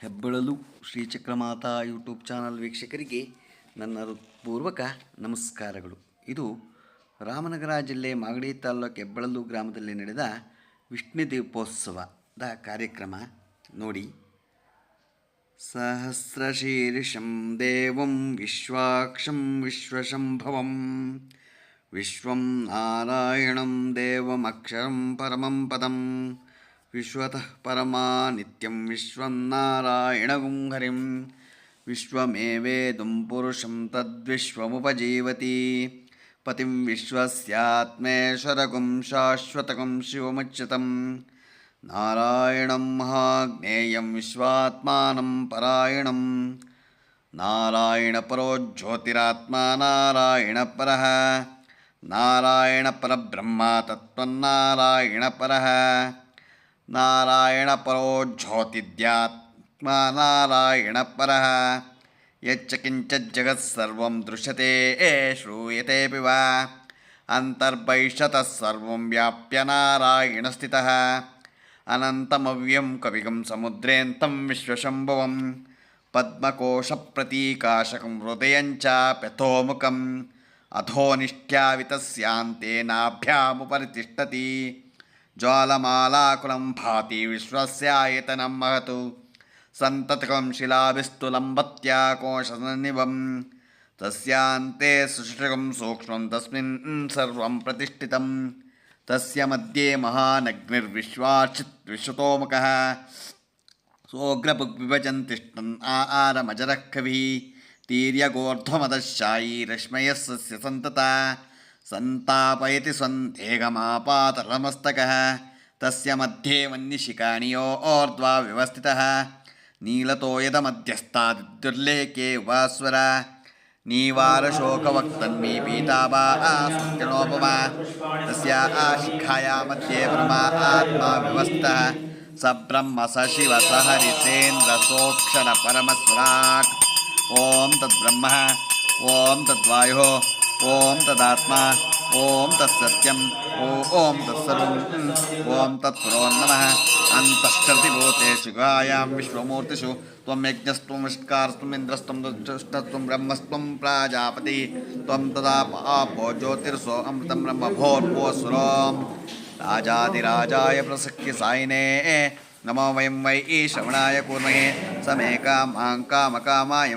ಹೆಬ್ಬಳಲು ಶ್ರೀಚಕ್ರಮಾತಾ YouTube channel ವೀಕ್ಷಕರಿಗೆ ನನ್ನ ಹೃತ್ಪೂರ್ವಕ ನಮಸ್ಕಾರಗಳು. ಇದು ರಾಮನಗರ ಜಿಲ್ಲೆ ಮಾಗಡಿ ತಾಲ್ಲೂಕು ಹೆಬ್ಬಳಲು ಗ್ರಾಮದಲ್ಲಿ ನಡೆದ ವಿಷ್ಣು ದೀಪೋತ್ಸವದ ಕಾರ್ಯಕ್ರಮ. ನೋಡಿ. ಸಹಸ್ರಶೀರ್ಷಂ ದೇವಂ ವಿಶ್ವಾಕ್ಷಂ ವಿಶ್ವಶಂಭವಂ ವಿಶ್ವಂ ನಾರಾಯಣಂ ದೇವಮಕ್ಷರಂ ಪರಮಂ ಪದಂ विश्वतः परमा नित्यं विश्वं नारायणगुं हरिं विश्वमेवेदुं पुरुषं तद्विश्वमुपजीवति। पतिं विश्वस्यात्मेश्वरगुं शाश्वतकं शिवमुच्यतं। नारायणं महाज्ञेयं विश्वात्मानं परायणं। नारायणपरो ज्योतिरात्मा नारायणपरः। नारायणपरब्रह्मा तत्त्वरायणपरः नारायण परोज्योतिद्यात्मा नारायण पर। किञ्चिज्जगत्सर्वं दृश्यते, ए श्रूयतेऽपि वा। अन्तर्बहिष्यतः सर्वं व्याप्य नारायणस्थितः विश्वशंभव कविगं हृदय विश्वशम्भुवं। पद्मकोशप्रतीकाशकं हृदयं चाप्यथोमुखम् अधोनिष्ठ्यावितस्यान्ते नाभ्यामुपरितिष्ठति జ్వాలమాలాకులం భాతి విశ్వస్యాయతనం మహతు. సంతతకం శిలాభిస్తులంబత్యాకోశనివం తస్యాంతే సుషకం సూక్ష్మం తస్మిన్ సర్వం ప్రతిష్ఠితం. తస్య మధ్యే మహానగ్నిర్విశ్వాచిత్ విశ్వతోముఖ. సోగ్రపుగ్విభజన్ తిష్టన్ ఆఆరమజరః కవి. తీర్యగోర్ధ్వమదశాయీ రశ్మయస్సస్య సంతత. सन्तापयति स्वन्देहमापातलमस्तकः तस्य मध्ये वह्निशिखाणियोर्ध्वा व्यवस्थितः। नीलतो यदमध्यस्तादिदुर्लेखे वास्वर नीवारशोकवक्तन्मी पीताबा आसुत्यणोपमा तस्या शिखाया मध्ये ब्रह्मा आत्मा व्यवस्थः स ब्रह्म स शिव स हरिसेन्द्रसोक्षर परमस्वराट् ॐ तद्ब्रह्म, ॐ तद्वायुः। ॐ तदात्मा ॐ तत्सत्यम् ॐ तत्सर्वम् ॐ तत्पुरो नमः। अन्तश्चर्तिभूतेषु गायां विश्वमूर्तिषु, त्वं यज्ञस्त्वं विष्कारस्त्वम् इन्द्रस्त्वं दुष्टस्त्वं ब्रह्मस्त्वं प्राजापति। त्वं तदा पापो ज्योतिर्सो अमृतं ब्रह्म भोर्भुवस्वरोम् राजाधिराजाय प्रसख्य सायिने। नमो वयं वै श्रवणाय कूर्महे। समे कामां कामकामाय